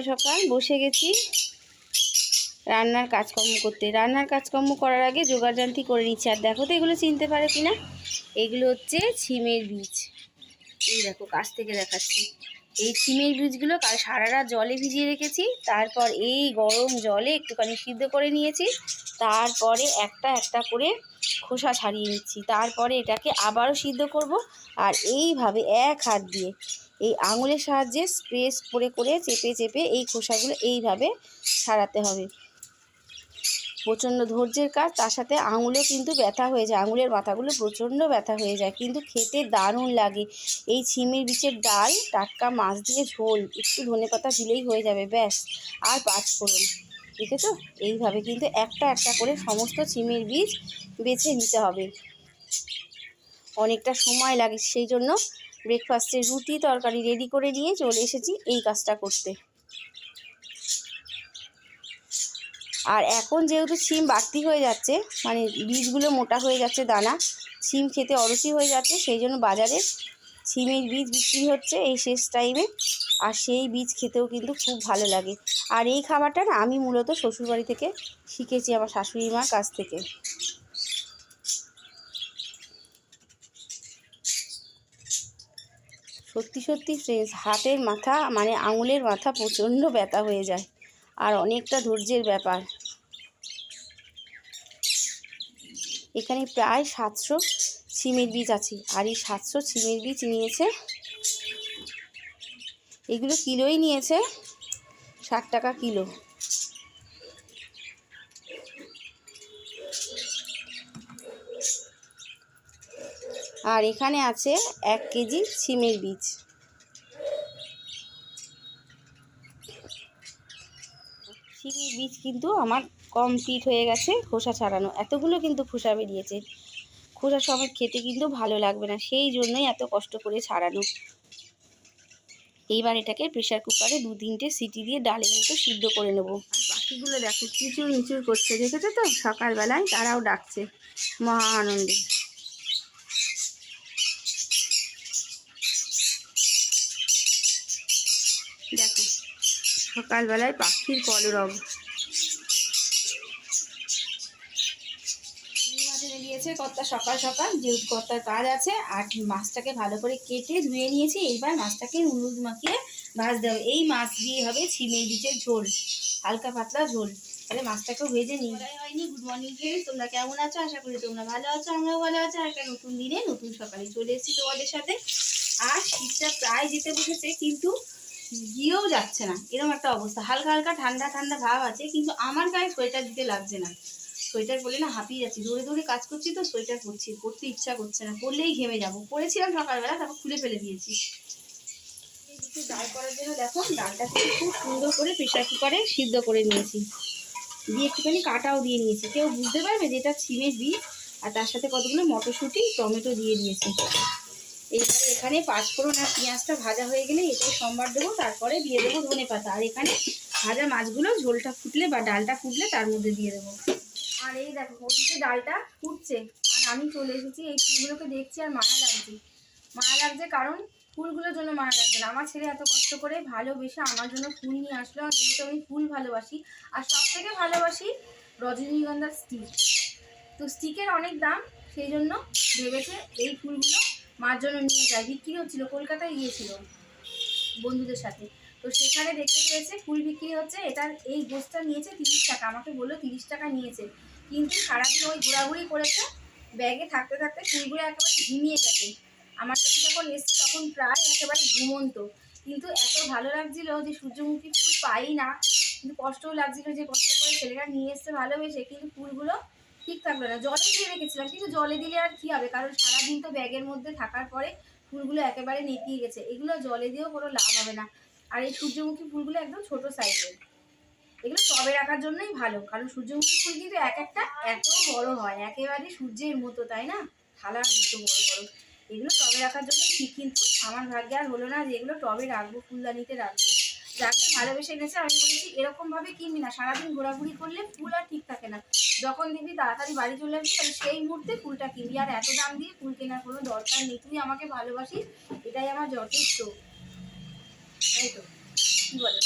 সকাল সকাল বসে গেছি রান্নার কাজকর্ম করতে। রান্নার কাজকর্ম করার আগে যোগাযান্তি করে নিচ্ছি। আর দেখো তো এগুলো চিনতে পারে কি না এগুলো হচ্ছে ছিমের বীজ। এই দেখো, কাছ থেকে দেখাচ্ছি। এই ছিমের বীজগুলো কাল সারা রাত জলে ভিজিয়ে রেখেছি। তারপর এই গরম জলে একটুখানি সিদ্ধ করে নিয়েছি। তারপরে একটা একটা করে খোসা ছাড়িয়ে নিচ্ছি। তারপরে এটাকে আবারও সিদ্ধ করব। আর এইভাবে এক হাত দিয়ে এই আঙুলের সাহায্যে স্প্রেস করে করে চেপে চেপে এই খোসাগুলো এইভাবে ছাড়াতে হবে। প্রচণ্ড ধৈর্যের কাজ, তার সাথে আঙুলেও কিন্তু ব্যথা হয়ে যায়। আঙুলের মাথাগুলো প্রচণ্ড ব্যথা হয়ে যায়। কিন্তু খেতে দারুণ লাগে। এই ছিমের বিচের ডাল, টাটকা মাছ দিয়ে ঝোল, একটু ধনে পাতা দিলেই হয়ে যাবে, ব্যাস। আর পাঁচ ফোড়ন দেখেছ? এইভাবে কিন্তু একটা একটা করে সমস্ত ছিমের বীজ বেছে নিতে হবে। অনেকটা সময় লাগে, সেই জন্য ব্রেকফাস্টে রুটি তরকারি রেডি করে নিয়ে চলে এসেছি এই কাজটা করতে। আর এখন যেহেতু সিম বাড়তি হয়ে যাচ্ছে মানে বীজগুলো মোটা হয়ে যাচ্ছে দানা সিম খেতে অরসি হয়ে যাচ্ছে, সেই জন্য বাজারে সিমের বীজ বিক্রি হচ্ছে এই শেষ টাইমে আর সেই বীজ খেতেও কিন্তু খুব ভালো লাগে। আর এই খাবারটা না আমি মূলত শ্বশুরবাড়ি থেকে শিখেছি আমার শাশুড়ি মার কাছ থেকে। সত্যি সত্যি ফ্রেন্ডস হাতের মাথা মানে আঙুলের মাথা প্রচণ্ড ব্যথা হয়ে যায়। আর অনেকটা ধৈর্যের ব্যাপার। এখানে প্রায় সাতশো সিমের বীজ আছে। আর এই সাতশো সিমের বীজ নিয়েছে, এগুলো কিলোই নিয়েছে ষাট টাকা কিলো। আর এখানে আছে এক কেজি সিমের বীজ। সিমের বীজ কিন্তু আমার কমপ্লিট হয়ে গেছে খোসা ছাড়ানো। এতগুলো কিন্তু খোসা বেরিয়েছে। খোসা সমেত খেতে কিন্তু ভালো লাগবে না, সেই জন্যই এত কষ্ট করে ছাড়ানো। এইবার এটাকে প্রেশার কুকারে দু তিনটে সিটি দিয়ে ডালের মতো সিদ্ধ করে নেব। পাখিগুলো দেখো চিচুর মিচুর করছে, দেখেছ তো? সকালবেলায় তারাও ডাকছে। মহা আনন্দে দেখো সকালবেলায় পাখির কলরব। দিয়েছে কর্তা সকাল সকাল যেহেতু কর্তার কাজ আছে আর মাছটাকে ভালো করে কেটে ধুয়ে নিয়েছি এইবার মাছটাকে হলুদ মাখিয়ে ভাজতে হবে এই মাছ দিয়ে হবে ছিমে বিচের ঝোল হালকা পাতলা ঝোল। তাহলে মাছটাকেও ভেজে নিই। হয়নি? গুড মর্নিং ফ্রেন্ডস তোমরা কেমন আছো? আশা করি তোমরা ভালো আছো আমরাও ভালো আছো। আর একটা নতুন দিনে নতুন সকালে চলে এসেছি তোমাদের সাথে। আর শীতটা প্রায় যেতে বসেছে কিন্তু গিয়েও যাচ্ছে না। এরকম একটা অবস্থা। হালকা হালকা ঠান্ডা ঠান্ডা ভাব আছে, কিন্তু আমার গায়ে সোয়েটার দিতে লাগছে না। সোয়েটার পরলে না হাঁপিয়ে যাচ্ছি। দৌড়ে দৌড়ে কাজ করছি তো সোয়েটার পরছি। পরতে ইচ্ছা করছে না। পরলেই ঘেমে যাব। পরেছিলাম সকালবেলা, তারপর খুলে ফেলে দিয়েছি। ডাল করার জন্য দেখো, ডালটাকে খুব সুন্দর করে প্রেশার কুকারে সিদ্ধ করে নিয়েছি। দিয়ে একটুখানি কাটাও দিয়ে নিয়েছি। কেউ বুঝতে পারবে যে এটা ছিমের বীজ আর তার সাথে কতগুলো মটরশুঁটি, টমেটো দিয়ে দিয়েছি। এইবারে এখানে পাঁচফোড়ন আর পেঁয়াজটা ভাজা হয়ে গেলে এটাই সম্বার দেবো, তারপরে দিয়ে দেবো ধনে পাতা। আর এখানে ভাজা মাছগুলো ঝোলটা ফুটলে বা ডালটা ফুটলে তার মধ্যে দিয়ে দেবো। আর এই দেখো ওদিকে ডালটা ফুটছে। আর আমি চলে এসেছি, এই ফুলগুলোকে দেখছি আর মায়া লাগছে। মায়া লাগছে কারণ ফুলগুলোর জন্য মায়া লাগছে না। আমার ছেলে এত কষ্ট করে ভালোবেসে আমার জন্য ফুল নিয়ে আসলো। আর যেহেতু আমি ফুল ভালোবাসি, আর সব থেকে ভালোবাসি রজনীগন্ধার স্টিক তো স্টিকের অনেক দাম, সেই জন্য ভেবেছে এই ফুলগুলো মার জন্য নিয়ে যায়। বিক্রি হচ্ছিল, কলকাতায় গিয়েছিল বন্ধুদের সাথে। তো সেখানে দেখতে পেয়েছে, ফুল বিক্রি হচ্ছে এটার এই গোছটা নিয়েছে তিরিশ টাকা, আমাকে বলল তিরিশ টাকা নিয়েছে। কিন্তু সারাদিন ওই ঘোরাঘুরি করেছে, ব্যাগে থাকতে থাকতে ফুলগুলো একেবারে ঝিমিয়ে গেছে। আমার কাছে যখন এসছে তখন প্রায় একেবারে ঘুমন্ত। কিন্তু এত ভালো লাগছিল যে সূর্যমুখী ফুল পাই না। কিন্তু কষ্টও লাগছিল যে কষ্ট করে ছেলেরা নিয়ে এসছে ভালোবেসে, কিন্তু ফুলগুলো ঠিক থাকল না। জলে দিয়ে রেখেছিলাম, কিন্তু জলে দিলে আর কি হবে? কারণ সারাদিন তো ব্যাগের মধ্যে থাকার পরে ফুলগুলো একেবারে নেতিয়ে গেছে। এগুলো জলে দিয়েও কোনো লাভ হবে না। আর এই সূর্যমুখী ফুলগুলো একদম ছোট সাইজের। এগুলো টবে রাখার জন্যই ভালো, কারণ সূর্যমুখী ফুল কিন্তু এক একটা এত বড় হয়। একেবারে সূর্যের মতো, তাই না? থালার মতো বড় বড়। এগুলো টবে রাখার জন্যই ঠিক, কিন্তু আমার ভাগ্যে আর হলো না যে এগুলো টবে রাখব, ফুলদানিতে রাখব। যাকে ভালোবেসে এনেছে, আমি বলেছি, এরকমভাবে কিনবি না। সারাদিন ঘোরাঘুরি করলে ফুল আর ঠিক থাকে না। যখন দেখবি তাড়াতাড়ি বাড়ি চলে আসবি তাহলে সেই মুহূর্তে ফুলটা কিনবি আর এত দাম দিয়ে ফুল কেনার কোনো দরকার নেই। তুই আমাকে ভালোবাসিস এটাই আমার যথেষ্ট। তাই তো? কী বলে?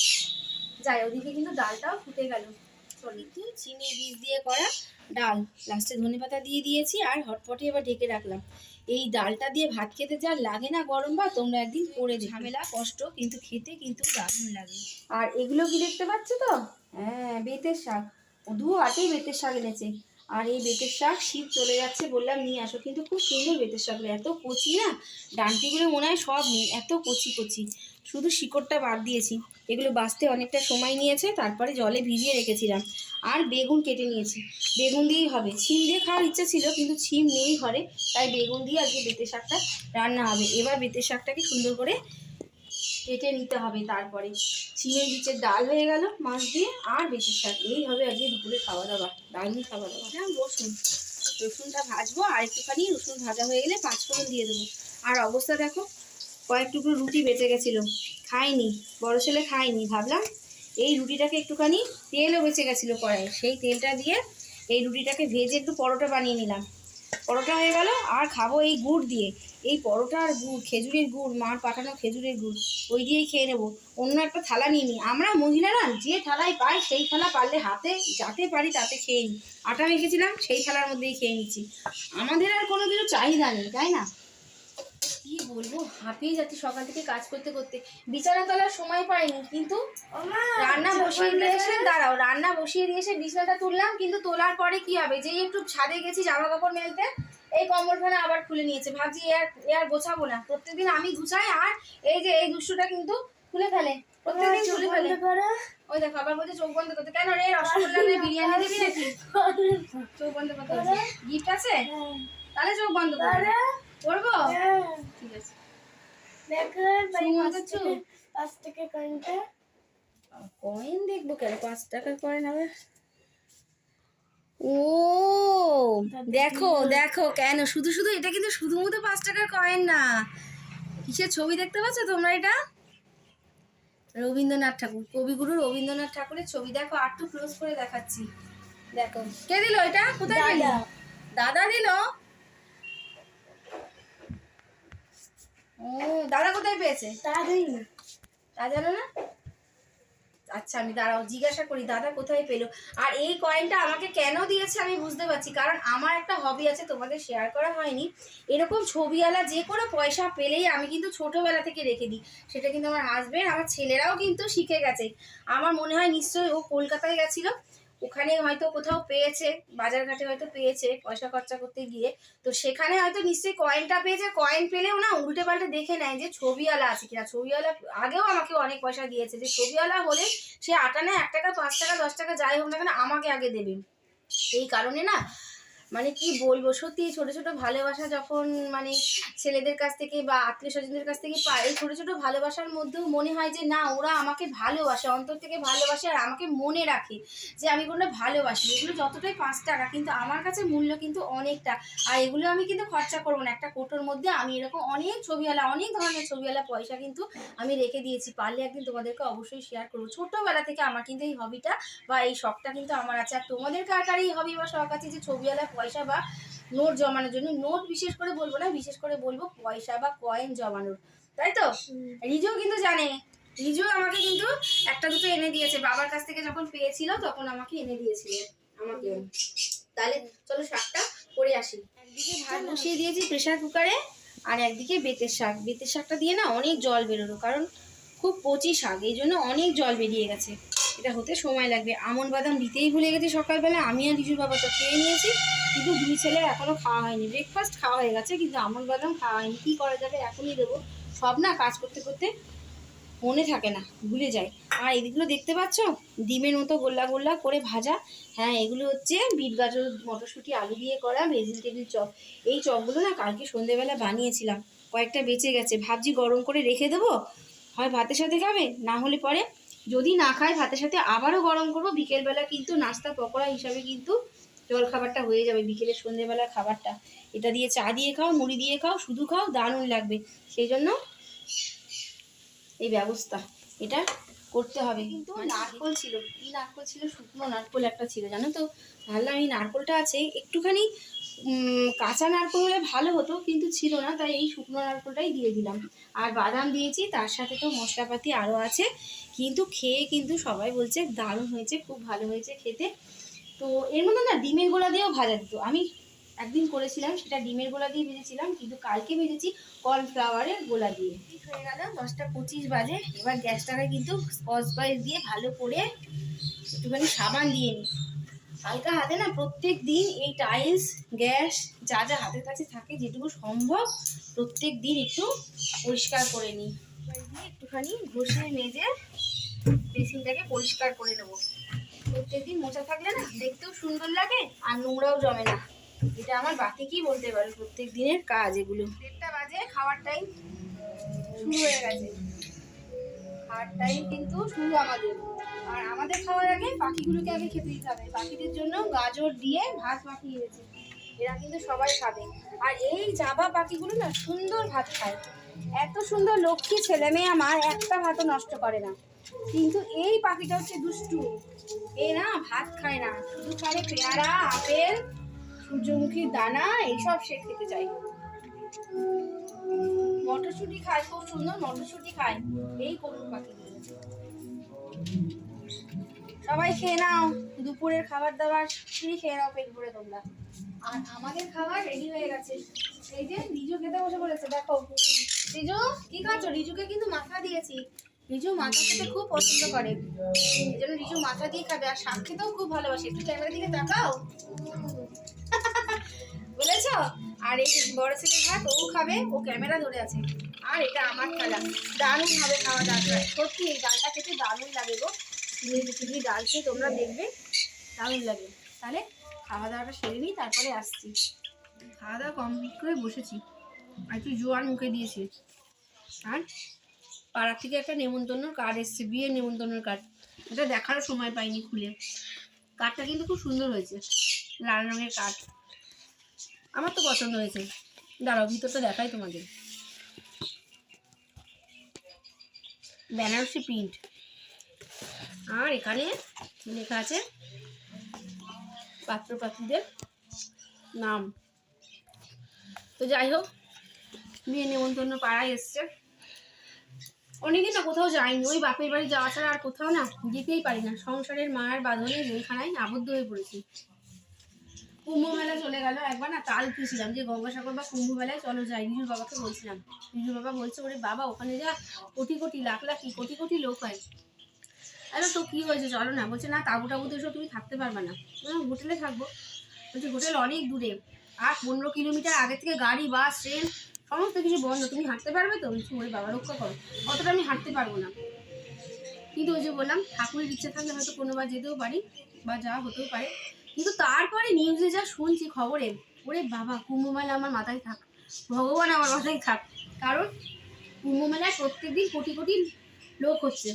যাই ওদিকে কিন্তু ডালটাও ফুটে গেল। কি চিনি বীজ দিয়ে করা ডাল। লাস্টে ধনে পাতা দিয়ে দিয়েছি আর হটপটে এবার ঢেকে রাখলাম। এই ডালটা দিয়ে ভাত খেতে যা লাগে না গরম ভাত তোমরা একদিন করে ঝামেলা কষ্ট কিন্তু খেতে কিন্তু দারুণ লাগে। আর এগুলো কি দেখতে পাচ্ছ তো? হ্যাঁ বেতের শাক। দু হাতেই বেতের শাক এনেছে। আর এই বেতের শাক শীত চলে যাচ্ছে বললাম, নিয়ে আসো। কিন্তু খুব সুন্দর বেতের শাক এত কচি না? ডান্টিগুলো মনে হয় সব নেই এত কচি কচি। শুধু শিকড়টা বাদ দিয়েছি। এগুলো বাঁচতে অনেকটা সময় নিয়েছে, তারপরে জলে ভিজিয়ে রেখেছিলাম। আর বেগুন কেটে নিয়েছি। বেগুন দিয়েই হবে। ছিম দিয়ে খাওয়ার ইচ্ছা ছিল, কিন্তু ছিম নেই ঘরে। তাই বেগুন দিয়ে আজকে বেতের শাকটা রান্না হবে। এবার বেতের শাকটাকে সুন্দর করে কেটে নিতে হবে তারপরে। ছিমের নিচের ডাল হয়ে গেল, মাছ দিয়ে আর বেশি শাক এই হবে আজকে দুপুরে খাওয়া দাওয়া দারুণ খাওয়া দাওয়া হ্যাঁ রসুন রসুনটা ভাজবো, আর একটুখানি রসুন ভাজা হয়ে গেলে পাঁচ পাঁচফোড়ন দিয়ে দেবো। আর অবস্থা দেখো, কয়েক টুকরো রুটি বেঁচে গেছিল, খাইনি, বড় ছেলে খাইনি, ভাবলাম এই রুটিটাকে একটুখানি তেলও বেঁচে গেছিল কড়াইয়ে, সেই তেলটা দিয়ে এই রুটিটাকে ভেজে একটু পরোটা বানিয়ে নিলাম। পরোটা হয়ে গেল, আর খাব এই গুড় দিয়ে। এই পরোটার গুড়, খেজুরের গুড়, মার পাঠানো খেজুরের গুড়, ওই দিয়েই খেয়ে নেব। অন্য একটা থালা নিয়ে নিই আমরা মহিলারা যে থালায় পাই সেই থালা পারলে হাতে, যাতে পারি তাতে খেয়ে নিই আটা মেখেছিলাম, সেই থালার মধ্যেই খেয়ে নিচ্ছি। আমাদের আর কোনো কিছু চাহিদা নেই, তাই না? বলব হাঁপিয়ে যাচ্ছি সকাল থেকে কাজ করতে করতে। বিছানা তোলার সময় পাইনি কিন্তু রান্না বসিয়ে দিয়ে এসে দাঁড়াও রান্না বসিয়ে দিয়ে এসে বিছানাটা তুললাম কিন্তু তোলার পরে কি হবে? যেই একটু ছাদে গেছি জামা কাপড় মেলতে এই কম্বলখানা আবার খুলে নিয়েছে। ভাবছি এ আর গোছাবো না। প্রত্যেকদিন আমি গুছাই আর এই যে এই দুষ্টুটা কিন্তু খুলে ফেলে। প্রত্যেকদিন খুলে ফেলে। ওই দেখো আবার বলছে চোখ বন্ধ করতে। কেন রে রসগোল্লা বিরিয়ানি দিবি নাকি? চোখ বন্ধ করতে গিফট আছে? তাহলে চোখ বন্ধ করবে করব ঠিক আছে। পাঁচ টাকা কয়েনটা কয়েন দেখব কেন? পাঁচ টাকার কয়েন হবে? ও দেখো দেখো কেন? শুধু শুধু এটা কিন্তু শুধুমাত্র পাঁচ টাকার কয়েন না। কিসের ছবি দেখতে পাচ্ছ তোমরা এটা? রবীন্দ্রনাথ ঠাকুর কবিগুরু রবীন্দ্রনাথ ঠাকুরের ছবি। দেখো আর একটু ক্লোজ করে দেখাচ্ছি। দেখো কে দিল এটা? কোথায় দাদা। দাদা দিল ও দাদা কোথায় পেয়েছে? তাড়াতাড়ি তা জানো না? আচ্ছা আমি দাঁড়াও জিজ্ঞাসা করি দাদা কোথায় পেল? আর এই কয়েনটা আমাকে কেন দিয়েছে আমি বুঝতে পারছি কারণ আমার একটা হবি আছে তোমাদের শেয়ার করা হয়নি। এরকম ছবিওয়ালা যে কোনো পয়সা পেলেই আমি কিন্তু ছোটোবেলা থেকে রেখে দিই। সেটা কিন্তু আমার হাজবেন্ড আমার ছেলেরাও কিন্তু শিখে গেছে। আমার মনে হয় নিশ্চয়ই ও কলকাতায় গেছিল। ওখানে হয়তো কোথাও পেয়েছে, বাজারঘাটে হয়তো পেয়েছে পয়সা খরচা করতে গিয়ে। তো সেখানে হয়তো নিশ্চয়ই কয়েনটা পেয়েছে কয়েন পেলেও না উল্টে পাল্টে দেখে নেয় যে ছবিওয়ালা আছে কিনা। ছবিওয়ালা আগেও আমাকে অনেক পয়সা দিয়েছে যে ছবিওয়ালা হলে সে আটানা এক টাকা, পাঁচ টাকা, দশ টাকা যাই হোক না কেন আমাকে আগে দেবে। এই কারণে না মানে কি বলব? সত্যি ছোট ছোট ভালোবাসা যখন মানে ছেলেদের কাছ থেকে বা আত্মীয় স্বজনদের কাছ থেকে পাই, এই ছোট ছোট ভালোবাসার মধ্যেও মনে হয় যে, না, ওরা আমাকে ভালোবাসে, অন্তর থেকে ভালোবাসে আর আমাকে মনে রাখে যে, আমি কোনটা ভালোবাসি। এগুলো যতটাই পাঁচ টাকা, কিন্তু আমার কাছে মূল্য কিন্তু অনেকটা। আর এগুলো আমি কিন্তু খরচা করব না। একটা কোটোর মধ্যে আমি এরকম অনেক ছবিওয়ালা, অনেক ধরনের ছবিওয়ালা পয়সা কিন্তু আমি রেখে দিয়েছি। পারলে একদিন তোমাদেরকে অবশ্যই শেয়ার করব। ছোটোবেলা থেকে আমার কিন্তু এই হবিটা বা এই শখটা কিন্তু আমার আছে। আর তোমাদের কার কার এই হবি বা শখ আছে যে, ছবিওয়ালা পয়সা বা নোট জমানোর জন্য। নোট বিশেষ করে বলব না বিশেষ করে বলব পয়সা বা কয়েন জমানোর তাই তো? রিজুও কিন্তু জানে। রিজু আমাকে কিন্তু একটা দুটো এনে দিয়েছে। বাবার কাছ থেকে যখন পেয়েছিল তখন আমাকে এনে দিয়েছিল আমাকে। তাহলে চলো শাকটা করে আসি। একদিকে ভাত বসিয়ে দিয়েছি প্রেসার কুকারে আর একদিকে বেতের শাক। বেতের শাকটা দিয়ে না অনেক জল বেরোলো কারণ খুব পচি শাক এই জন্য অনেক জল বেরিয়ে গেছে। এটা হতে সময় লাগবে। আমন বাদাম দিতেই ভুলে গেছি সকালবেলা। আমি আর রিজুর বাবা তো খেয়ে নিয়েছি। কিন্তু দুই ছেলে এখনও খাওয়া হয়নি। ব্রেকফাস্ট খাওয়া হয়ে গেছে, কিন্তু আমন বাদাম খাওয়া হয়নি। কী করা যাবে? এখনই দেবো। সব না কাজ করতে করতে মনে থাকে না, ভুলে যায়। আর এগুলো দেখতে পাচ্ছ? ডিমের মতো গোল্লা গোল্লা করে ভাজা। হ্যাঁ এগুলো হচ্ছে বিট গাজর, মটরশুঁটি, আলু দিয়ে করা ভেজিটেবিল চপ। এই চপগুলো না কালকে সন্ধেবেলা বানিয়েছিলাম। কয়েকটা বেঁচে গেছে। ভাবছি গরম করে রেখে দেবো। হয় ভাতের সাথে খাবে, না হলে পরে যদি না খায় ভাতের সাথে আবারও গরম করব। বিকেলবেলা কিন্তু নাস্তা পকোড়া হিসাবে কিন্তু জল খাবারটা হয়ে যাবে। বিকেলের সন্ধেবেলা খাবারটা। এটা দিয়ে চা দিয়ে খাও মুড়ি দিয়ে খাও শুধু খাও দারুণ লাগবে। সেই জন্য এই ব্যবস্থা। এটা করতে হবে। কিন্তু নারকোল ছিল। কি নারকোল ছিল? শুকনো নারকোল একটা ছিল জানো তো? ভাবলাম এই নারকোলটা আছে একটুখানি কাঁচা নারকোল হলে ভালো হতো, কিন্তু ছিল না, তাই এই শুকনো নারকোলটাই দিয়ে দিলাম। আর বাদাম দিয়েছি, তার সাথে তো মশলাপাতি আরও আছে, কিন্তু খেয়ে কিন্তু সবাই বলছে দারুণ হয়েছে, খুব ভালো হয়েছে খেতে। তো এর মধ্যে না ডিমের গোলা দিয়েও ভাজা দিত। আমি একদিন করেছিলাম, সেটা ডিমের গোলা দিয়ে ভেজেছিলাম, কিন্তু কালকে ভেজেছি কর্নফ্লাওয়ারের গোলা দিয়ে। হয়ে গেল, দশটা পঁচিশ বাজে, এবার গ্যাসটাকে কিন্তু স্কচ ব্রাইট দিয়ে ভালো করে একটুখানি সাবান দিয়ে নিই। হালকা হাতে না প্রত্যেক দিন এই টাইলস গ্যাস যা যা হাতের কাছে থাকে যেটুকু সম্ভব প্রত্যেক দিন একটু পরিষ্কার করে নিই। একটুখানি ঘষে মেজে বেসিনটাকে পরিষ্কার করে নেব। প্রত্যেকদিন মোচা থাকলে না দেখতেও সুন্দর লাগে আর নোংরাও জমে না। এটা আমার বাকি কি বলতে পারো প্রত্যেক দিনের কাজ এগুলো। দেড়টা বাজে, খাওয়ার টাইম শুরু হয়ে গেছে। খাওয়ার টাইম কিন্তু শুরু আমাদের। আর আমাদের খাওয়ার আগে পাখিগুলোকে আগে খেতে দিতে হবে। পাখিদের জন্য গাজর দিয়ে ভাত দিয়েছে। এরা কিন্তু সবাই খাবে। আর এই জাবা পাখিগুলো না সুন্দর ভাত খায়। এত সুন্দর লক্ষ্মী ছেলে মেয়ে আমার একটা ভাতও নষ্ট করে না। কিন্তু এই পাখিটা হচ্ছে দুষ্টু। এ না ভাত খায় না। শুধু খায় পেয়ারা, আপেল সূর্যমুখীর দানা, এইসব সে খেতে চায়। মটরশুঁটি খায়, খুব সুন্দর মটরশুঁটি খায়। এই করুন পাখিগুলো। সবাই খেয়ে নাও, দুপুরের খাবার দাবার ফ্রি খেয়ে নাও পেট ভরে তোমরা। আর আমাদের খাবার রেডি হয়ে গেছে। এই যে রিজু খেতে বসে পড়েছে, দেখো। রিজু, কি খাচ্ছ? রিজুকে কিন্তু মাথা দিয়েছি। রিজু মাথা খেতে খুব পছন্দ করে। এই জন্য রিজু মাথা দিয়ে খাবে। আর শাক খেতেও খুব ভালোবাসে। একটু ক্যামেরার দিকে তাকাও। বলেছ? আর এই বড় ছেলের ভাত ও খাবে, ও ক্যামেরা ধরে আছে। আর এটা আমার খেলা দারুণ হবে খাওয়া দাওয়া। সত্যি এই ডালটা খেতে দারুণ লাগে গো। তুমি যদি ডাল খেয়ে তোমরা দেখবে, দারুণ লাগে। তাহলে খাওয়া দাওয়াটা সেরে নিই, তারপরে আসছি। খাওয়া দাওয়া কমপ্লিট করে বসেছি। আর একটু জোয়ার মুখে দিয়েছি। আর পাড়ার থেকে একটা নেমন্তন্ন কার্ড এসছে, বিয়ের নেমন্তন্নর কার্ড। এটা দেখারও সময় পাইনি খুলে। কার্ডটা কিন্তু খুব সুন্দর হয়েছে, লাল রঙের কার্ড। আমার তো পছন্দ হয়েছে। দাঁড়াও, ভিতরটা দেখাই তোমাদের। বেনারসি প্রিন্ট। আর এখানে লেখা আছে পাত্রপাত্রীদের নাম। তো যাই হোক, মেয়ে নেমন্তন্ন পাড়ায় এসছে। অনেকে না কোথাও যায়নি, ওই বাপের বাড়ি যাওয়া ছাড়া আর কোথাও না, যেতেই পারি না। সংসারের মায়ের বাঁধনে জেলখানায় আবদ্ধ হয়ে পড়েছি। কুম্ভ মেলা চলে গেল একবার, না তাল খুঁজছিলাম যে গঙ্গাসাগর বা কুম্ভ মেলায় চলো যাই। রিজুর বাবাকে বলছিলাম। রিজুর বাবা বলছে, ওরে বাবা, ওখানে যা কোটি কোটি, লাখ লাখ, কোটি কোটি লোক হয়। আরে তো কী হয়েছে চলো না, বলছে, না তাবু টাবু তো তুমি থাকতে পারবে না। হোটেলে থাকব। বলছে, হোটেল অনেক দূরে আর পনেরো কিলোমিটার, আগে থেকে গাড়ি, বাস, ট্রেন, সমস্ত কিছু বন্ধ। তুমি হাঁটতে পারবে তো? বলছি, ওরে বাবা, রক্ষা করো, অতটা আমি হাঁটতে পারব না। কিন্তু ওই যে বললাম, ঠাকুরের ইচ্ছে থাকলে হয়তো কোনোবার যেতেও পারি বা যা হতেও পারে। কিন্তু তারপরে নিউজে যা শুনছি খবরে, ওরে বাবা কুম্ভ মেলা আমার মাথায় থাক, ভগবান আমার মাথায় থাক। কারণ কুম্ভ মেলায় প্রত্যেকদিন কোটি কোটি লোক হচ্ছে।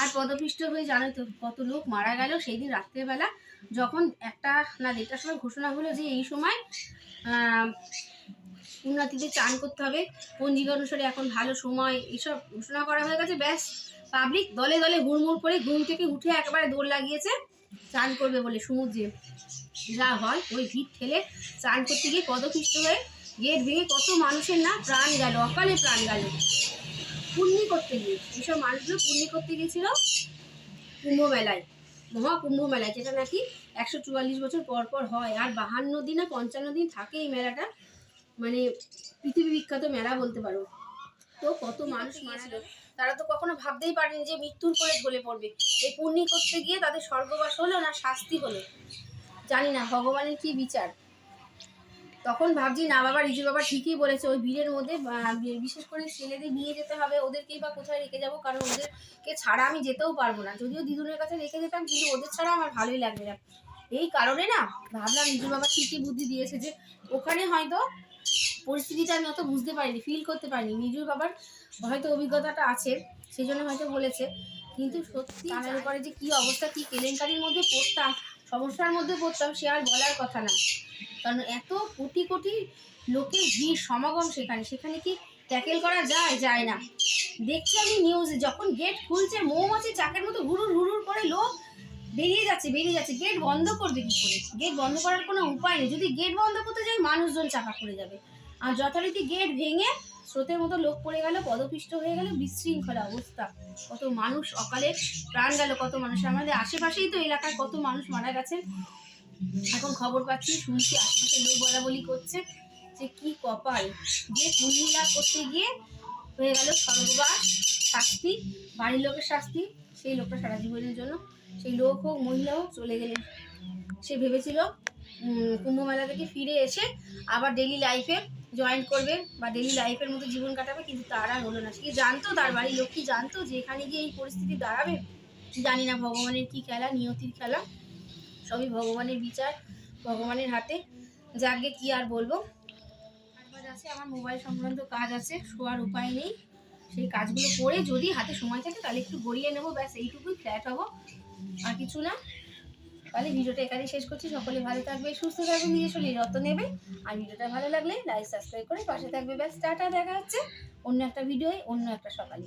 আর পদপৃষ্ঠ হয়ে জানো তো কত লোক মারা গেল। সেই দিন রাত্রেবেলা যখন একটা না দেড়টার সময় ঘোষণা হলো যে এই সময় উন্নতিতে চান করতে হবে। পঞ্জিকা অনুসারে এখন ভালো সময়। এইসব ঘোষণা করা হয়ে গেছে। ব্যাস পাবলিক দলে দলে হুড়মুড় করে ঘুম থেকে উঠে একেবারে দৌড় লাগিয়েছে। চান করবে বলে সমুদ্রে। যা হয়, ওই ভিড় ঠেলে চান করতে গিয়ে পদপিষ্ট হয়ে গেট ভেঙে কত মানুষের না প্রাণ গেল, অকালে প্রাণ গেল। পুণ্যি করতে গিয়ে এইসব মানুষগুলো পুণ্যি করতে গিয়েছিল কুম্ভ মেলায় মহা কুম্ভ মেলায় যেটা নাকি একশো চুয়াল্লিশ বছর পর পর হয়। আর বাহান্ন দিন না পঞ্চান্ন দিন থাকে এই মেলাটা। মানে পৃথিবী বিখ্যাত মেলা বলতে পারো। তো কত মানুষ মারা গেল তারা তো কখনো ভাবতেই পারেনি যে মৃত্যুর করে ঢলে পড়বে। এই পুণ্যি করতে গিয়ে তাদের স্বর্গবাস হলো না শাস্তি হলো? জানি না ভগবানের কি বিচার? তখন ভাবছি, না বাবা, রিজু বাবা ঠিকই বলেছে, ওই ভিড়ের মধ্যে বিশেষ করে ছেলেদের নিয়ে যেতে হবে, ওদেরকেই বা কোথায় রেখে যাব? কারণ ওদেরকে ছাড়া আমি যেতেও পারব না। যদিও দিদুনের কাছে রেখে যেতাম, কিন্তু ওদের ছাড়া আমার ভালোই লাগবে না। এই কারণে না, ভাবলাম রিজু বাবা ঠিকই বুদ্ধি দিয়েছে যে, ওখানে হয়তো পরিস্থিতিটা আমি অত বুঝতে পারিনি ফিল করতে পারিনি। নিজুর বাবার হয়তো অভিজ্ঞতাটা আছে সেই জন্য হয়তো বলেছে, কিন্তু সত্যি কানের উপরে যে কি অবস্থা, কি কেলেঙ্কারির মধ্যে পড়তাম, সমস্যার মধ্যে পড়তাম, সে আর বলার কথা না। কারণ এত কোটি কোটি লোকের ভিড়, সমাগম সেখানে। সেখানে কি ট্যাকেল করা যায়? যায় না। দেখছি আমি নিউজে যখন গেট খুলছে, মৌমাছি চাকের মতো হুড়ুর হুড়ুর করে লোক বেরিয়ে যাচ্ছে বেরিয়ে যাচ্ছে। গেট বন্ধ করবে কি করে? গেট বন্ধ করার কোনো উপায় নেই। যদি গেট বন্ধ করতে যাই মানুষজন চাপা পড়ে যাবে। আর যথারীতি গেট ভেঙে স্রোতের মতো লোক পড়ে গেল, পদপিষ্ট হয়ে গেল, বিশৃঙ্খলা অবস্থা। কত মানুষ অকালে প্রাণ গেল, কত মানুষ। আমাদের আশেপাশেই তো এলাকায় কত মানুষ মারা গেছেন। এখন খবর পাচ্ছি শুনছি আশেপাশে লোক বলা বলি করছে যে কি কপাল। যে লাভ করতে গিয়ে হয়ে গেল সর্ববাস শাস্তি বাড়ির লোকের শাস্তি সেই লোকটা সারা জীবনের জন্য। সেই লোক হোক মহিলা হোক চলে গেলেন। সে ভেবেছিল উম, কুম্ভ মেলা থেকে ফিরে এসে আবার ডেলি লাইফে জয়েন করবে বা ডেলি লাইফের মতো জীবন কাটাবে কিন্তু তার আর হলো না। সে জানতো তার বাড়ির লোক কি জানতো যে এখানে গিয়ে এই পরিস্থিতি দাঁড়াবে? জানি না ভগবানের কি খেলা নিয়তির খেলা। সবই ভগবানের বিচার, ভগবানের হাতে। যাকে কি আর বলব? কাজ আছে আমার মোবাইল সংক্রান্ত কাজ আছে, শোয়ার উপায় নেই। সেই কাজগুলো করে যদি হাতে সময় থাকে, তাহলে একটু গড়িয়ে নেব, ব্যাস এইটুকুই ফ্ল্যাট হব। আর কিছু না। তাহলে ভিডিওটা এখানে শেষ করছি। সকলে ভালো থাকবে, সুস্থ থাকবে, নিজের শরীর যত্ন নেবে। আর ভিডিওটা ভালো লাগলে লাইক সাবস্ক্রাইব করে পাশে থাকবে। ব্যাস, টাটা, দেখা হচ্ছে অন্য একটা ভিডিওয় অন্য একটা সকালে।